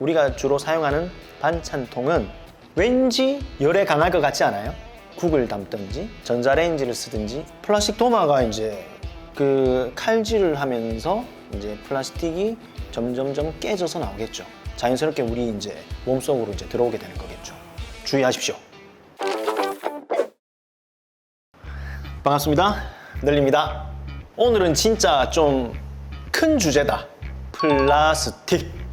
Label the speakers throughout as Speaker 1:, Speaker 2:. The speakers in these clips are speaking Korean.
Speaker 1: 우리가 주로 사용하는 반찬통은 왠지 열에 강할 것 같지 않아요? 국을 담든지 전자레인지를 쓰든지 플라스틱 도마가 이제 그 칼질을 하면서 이제 플라스틱이 점점점 깨져서 나오겠죠. 자연스럽게 우리 이제 몸속으로 이제 들어오게 되는 거겠죠. 주의하십시오. 반갑습니다. 늘립니다. 오늘은 진짜 좀 큰 주제다. 플라스틱.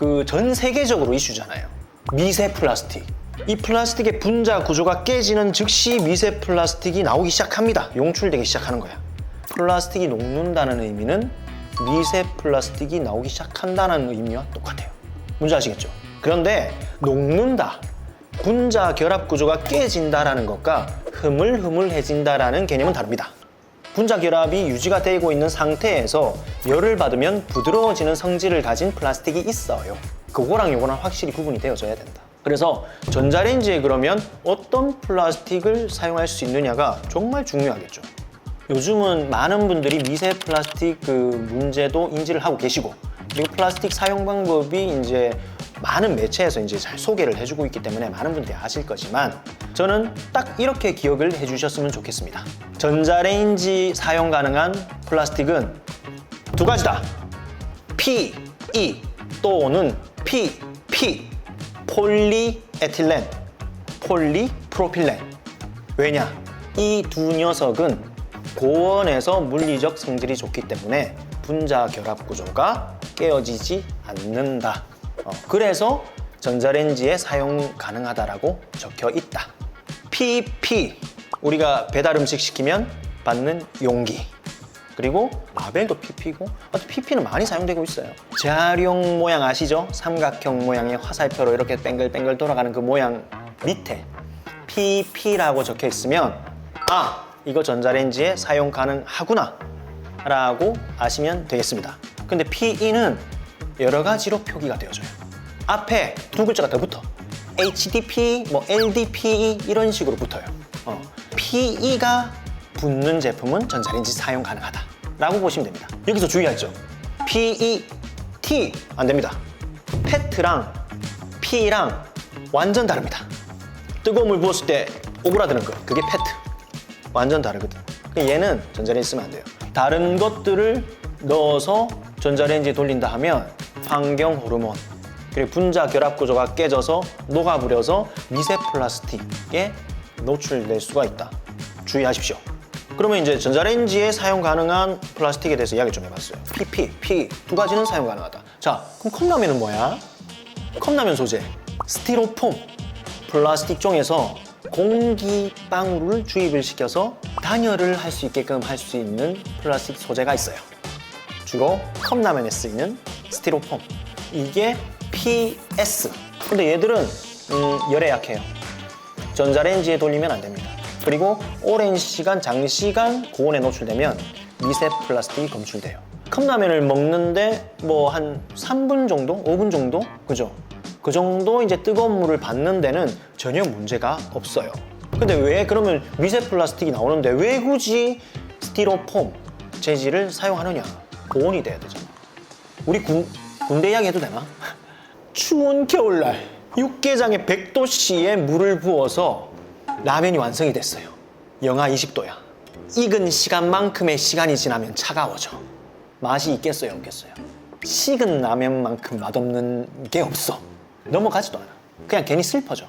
Speaker 1: 그 전 세계적으로 이슈잖아요. 미세 플라스틱. 이 플라스틱의 분자 구조가 깨지는 즉시 미세 플라스틱이 나오기 시작합니다. 용출되기 시작하는 거야. 플라스틱이 녹는다는 의미는 미세 플라스틱이 나오기 시작한다는 의미와 똑같아요. 문제 아시겠죠? 그런데 녹는다. 분자 결합 구조가 깨진다라는 것과 흐물흐물해진다라는 개념은 다릅니다. 분자 결합이 유지가 되고 있는 상태에서 열을 받으면 부드러워지는 성질을 가진 플라스틱이 있어요. 그거랑 요거랑 확실히 구분이 되어져야 된다. 그래서 전자레인지에 그러면 어떤 플라스틱을 사용할 수 있느냐가 정말 중요하겠죠. 요즘은 많은 분들이 미세 플라스틱 그 문제도 인지를 하고 계시고 그리고 플라스틱 사용 방법이 이제 많은 매체에서 이제 잘 소개를 해주고 있기 때문에 많은 분들이 아실 거지만 저는 딱 이렇게 기억을 해주셨으면 좋겠습니다. 전자레인지 사용 가능한 플라스틱은 두 가지다. P, E 또는 P, P 폴리에틸렌, 폴리프로필렌. 왜냐? 이 두 녀석은 고온에서 물리적 성질이 좋기 때문에 분자 결합 구조가 깨어지지 않는다. 어, 그래서 전자레인지에 사용 가능하다라고 적혀 있다. PP 우리가 배달 음식 시키면 받는 용기. 그리고 라벨도 PP고 PP는 많이 사용되고 있어요. 재활용 모양 아시죠? 삼각형 모양의 화살표로 이렇게 뱅글뱅글 돌아가는 그 모양 밑에 PP라고 적혀 있으면 아 이거 전자레인지에 사용 가능하구나 라고 아시면 되겠습니다. 근데 PE는 여러 가지로 표기가 되어져요. 앞에 두 글자가 더 붙어. HDP, 뭐 LDPE 이런 식으로 붙어요. 어, PE가 붙는 제품은 전자레인지 사용 가능하다. 라고 보시면 됩니다. 여기서 주의할 점. PET 안 됩니다. 페트랑 P랑 완전 다릅니다. 뜨거운 물 부었을 때 오그라드는 거 그게 페트. 완전 다르거든. 얘는 전자레인지 쓰면 안 돼요. 다른 것들을 넣어서 전자레인지에 돌린다 하면 환경 호르몬 그리고 분자 결합 구조가 깨져서 녹아버려서 미세 플라스틱에 노출될 수가 있다. 주의하십시오. 그러면 이제 전자레인지에 사용 가능한 플라스틱에 대해서 이야기 좀 해봤어요. PP, P 두 가지는 사용 가능하다. 자, 그럼 컵라면은 뭐야? 컵라면 소재 스티로폼 플라스틱 종에서 공기방울을 주입을 시켜서 단열을 할 수 있게끔 할 수 있는 플라스틱 소재가 있어요. 주로 컵라면에 쓰이는 스티로폼. 이게 PS. 근데 얘들은 음, 열에 약해요. 전자레인지에 돌리면 안 됩니다. 그리고 오랜 시간, 장시간 고온에 노출되면 미세 플라스틱이 검출돼요. 컵라면을 먹는데 뭐 한 3분 정도, 5분 정도, 그죠? 그 정도 이제 뜨거운 물을 받는 데는 전혀 문제가 없어요. 근데 왜 그러면 미세 플라스틱이 나오는데 왜 굳이 스티로폼 재질을 사용하느냐? 고온이 돼야 되잖아. 우리 군, 군대 이야기 해도 되나? 추운 겨울날 육개장에 100도씨의 물을 부어서 라면이 완성이 됐어요. 영하 20도야. 익은 시간만큼의 시간이 지나면 차가워져. 맛이 있겠어요, 없겠어요? 식은 라면만큼 맛없는 게 없어. 넘어가지도 않아. 그냥 괜히 슬퍼져.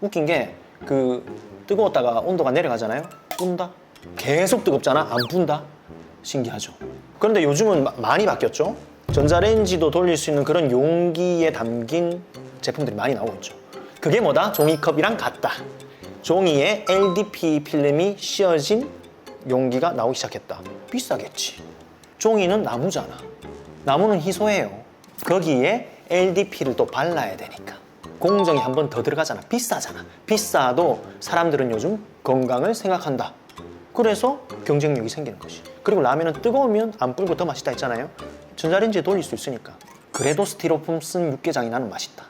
Speaker 1: 웃긴 게 그 뜨거웠다가 온도가 내려가잖아요. 푼다. 계속 뜨겁잖아. 안 푼다. 신기하죠. 그런데 요즘은 마- 많이 바뀌었죠. 전자레인지도 돌릴 수 있는 그런 용기에 담긴 제품들이 많이 나오고 있죠. 그게 뭐다? 종이컵이랑 같다. 종이에 LDPE 필름이 씌어진 용기가 나오기 시작했다. 비싸겠지. 종이는 나무잖아. 나무는 희소해요. 거기에 LDP를 또 발라야 되니까. 공정이 한 번 더 들어가잖아. 비싸잖아. 비싸도 사람들은 요즘 건강을 생각한다. 그래서 경쟁력이 생기는 것이. 그리고 라면은 뜨거우면 안 불고 더 맛있다 했잖아요. 전자레인지에 돌릴 수 있으니까. 그래도 스티로폼 쓴 육개장이 나는 맛있다.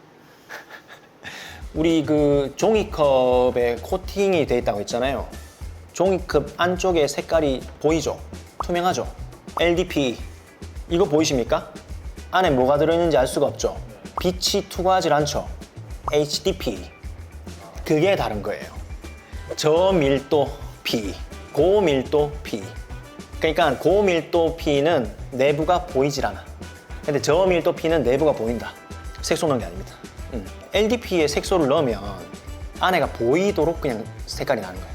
Speaker 1: 우리 그 종이컵에 코팅이 돼 있다고 했잖아요. 종이컵 안쪽에 색깔이 보이죠? 투명하죠? LDP 이거 보이십니까? 안에 뭐가 들어있는지 알 수가 없죠? 빛이 투과하지 않죠. HDP. 그게 다른 거예요. 저밀도 P, 고밀도 P. 그러니까 고밀도 P는 내부가 보이질 않아. 근데 저밀도 P는 내부가 보인다. 색소 넣은 게 아닙니다. 음. LDP에 색소를 넣으면 안에가 보이도록 그냥 색깔이 나는 거예요.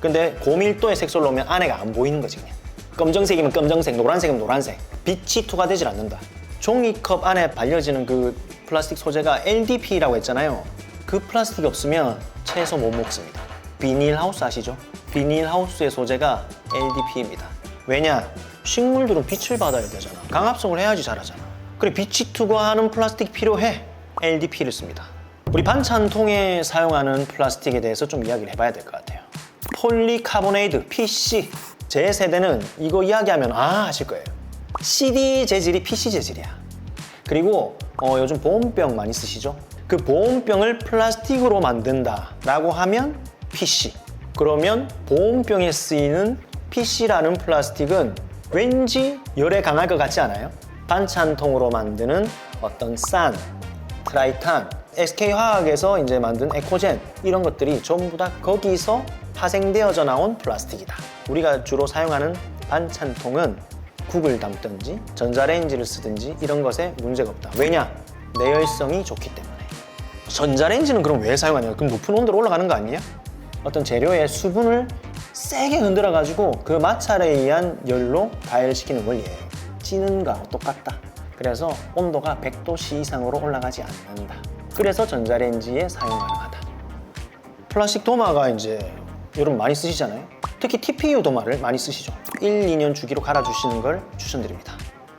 Speaker 1: 근데 고밀도의 색소를 넣으면 안에가 안 보이는 거지 그냥. 검정색이면 검정색, 노란색이면 노란색. 빛이 투과되질 않는다. 종이컵 안에 발려지는 그 플라스틱 소재가 LDP라고 했잖아요. 그 플라스틱이 없으면 채소 못 먹습니다. 비닐하우스 아시죠? 비닐하우스의 소재가 LDP입니다. 왜냐? 식물들은 빛을 받아야 되잖아. 강합성을 해야지 자라잖아. 그래 빛이 투과하는 플라스틱 필요해. LDP를 씁니다. 우리 반찬통에 사용하는 플라스틱에 대해서 좀 이야기를 해봐야 될 것 같아요. 폴리카보네이드 PC 제 세대는 이거 이야기하면 아 하실 거예요. CD 재질이 PC 재질이야. 그리고 어, 요즘 보온병 많이 쓰시죠? 그 보온병을 플라스틱으로 만든다라고 하면 PC. 그러면 보온병에 쓰이는 PC라는 플라스틱은 왠지 열에 강할 것 같지 않아요? 반찬통으로 만드는 어떤 산, 트라이탄, SK화학에서 이제 만든 에코젠 이런 것들이 전부 다 거기서 파생되어져 나온 플라스틱이다. 우리가 주로 사용하는 반찬통은 국을 담든지 전자레인지를 쓰든지 이런 것에 문제가 없다. 왜냐? 내열성이 좋기 때문에. 전자레인지는 그럼 왜 사용하냐? 그럼 높은 온도로 올라가는 거 아니야? 어떤 재료의 수분을 세게 흔들어 가지고 그 마찰에 의한 열로 가열시키는 원리예요. 찌는 거하고 똑같다. 그래서 온도가 100도씨 이상으로 올라가지 않는다. 그래서 전자레인지에 사용 가능하다. 플라스틱 도마가 이제 여러분 많이 쓰시잖아요. 특히 TPU 도마를 많이 쓰시죠. 1, 2년 주기로 갈아주시는 걸 추천드립니다.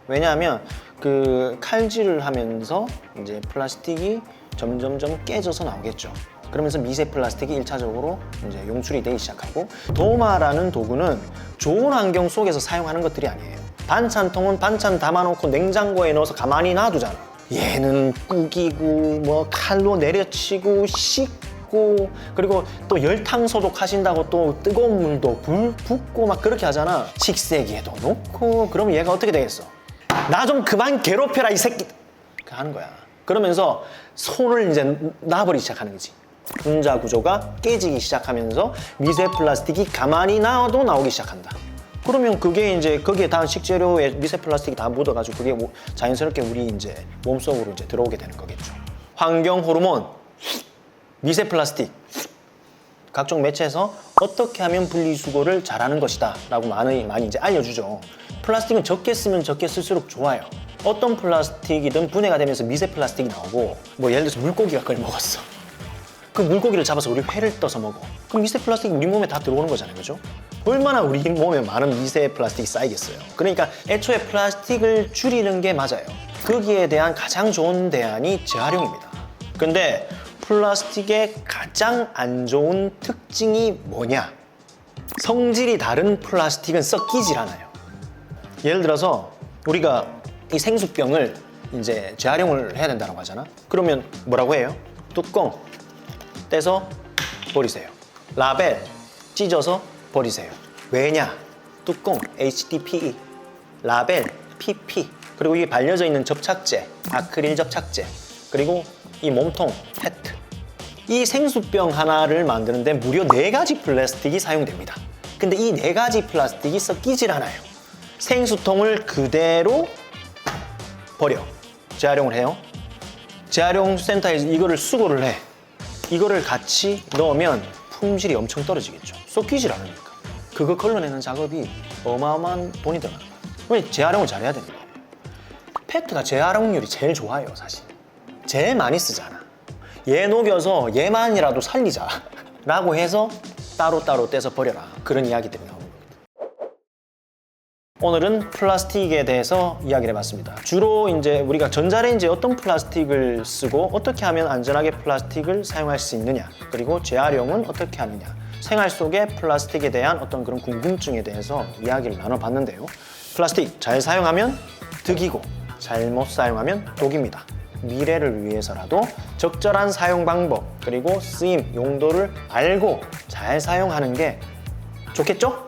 Speaker 1: 왜냐하면 그 칼질을 하면서 이제 플라스틱이 점점점 깨져서 나오겠죠. 그러면서 미세 플라스틱이 1차적으로 이제 용출이 되기 시작하고 도마라는 도구는 좋은 환경 속에서 사용하는 것들이 아니에요. 반찬통은 반찬 담아놓고 냉장고에 넣어서 가만히 놔두잖아. 얘는 꾸기고 뭐 칼로 내려치고 씻고 그리고 또 열탕 소독하신다고 또 뜨거운 물도 불 붓고 막 그렇게 하잖아. 식세기에도 놓고 그러면 얘가 어떻게 되겠어? 나 좀 그만 괴롭혀라 이 새끼. 그 하는 거야. 그러면서 손을 이제 놔버리기 시작하는 거지. 분자 구조가 깨지기 시작하면서 미세 플라스틱이 가만히 놔도 나오기 시작한다. 그러면 그게 이제 거기에 닿은 식재료에 미세 플라스틱이 다 묻어가지고 그게 뭐 자연스럽게 우리 이제 몸속으로 이제 들어오게 되는 거겠죠. 환경 호르몬, 미세 플라스틱, 각종 매체에서 어떻게 하면 분리수거를 잘하는 것이다 라고 많이 많이 이제 알려주죠. 플라스틱은 적게 쓰면 적게 쓸수록 좋아요. 어떤 플라스틱이든 분해가 되면서 미세 플라스틱이 나오고 뭐 예를 들어서 물고기가 그걸 먹었어. 그 물고기를 잡아서 우리 회를 떠서 먹어. 그럼 미세 플라스틱이 우리 몸에 다 들어오는 거잖아요, 그죠? 얼마나 우리 몸에 많은 미세 플라스틱이 쌓이겠어요. 그러니까 애초에 플라스틱을 줄이는 게 맞아요. 거기에 대한 가장 좋은 대안이 재활용입니다. 근데 플라스틱의 가장 안 좋은 특징이 뭐냐? 성질이 다른 플라스틱은 썩기질 않아요. 예를 들어서 우리가 이 생수병을 이제 재활용을 해야 된다고 하잖아. 그러면 뭐라고 해요? 뚜껑 떼서 버리세요. 라벨 찢어서 버리세요. 왜냐? 뚜껑 HDPE, 라벨 PP, 그리고 이게 발려져 있는 접착제, 아크릴 접착제, 그리고 이 몸통 페트. 이 생수병 하나를 만드는데 무려 네 가지 플라스틱이 사용됩니다. 근데 이 네 가지 플라스틱이 섞이질 않아요. 생수통을 그대로 버려. 재활용을 해요. 재활용 센터에서 이거를 수거를 해. 이거를 같이 넣으면 품질이 엄청 떨어지겠죠. 섞이질 않으니까. 그거 걸러내는 작업이 어마어마한 돈이 들어가는 거야. 왜 재활용을 잘해야 됩니다. 페트가 재활용률이 제일 좋아요, 사실. 제일 많이 쓰잖아. 얘 녹여서 얘만이라도 살리자. 라고 해서 따로따로 떼서 버려라. 그런 이야기들이 나 오늘은 플라스틱에 대해서 이야기를 해봤습니다. 주로 이제 우리가 전자레인지에 어떤 플라스틱을 쓰고 어떻게 하면 안전하게 플라스틱을 사용할 수 있느냐, 그리고 재활용은 어떻게 하느냐, 생활 속의 플라스틱에 대한 어떤 그런 궁금증에 대해서 이야기를 나눠봤는데요. 플라스틱 잘 사용하면 득이고 잘못 사용하면 독입니다. 미래를 위해서라도 적절한 사용 방법 그리고 쓰임 용도를 알고 잘 사용하는 게 좋겠죠?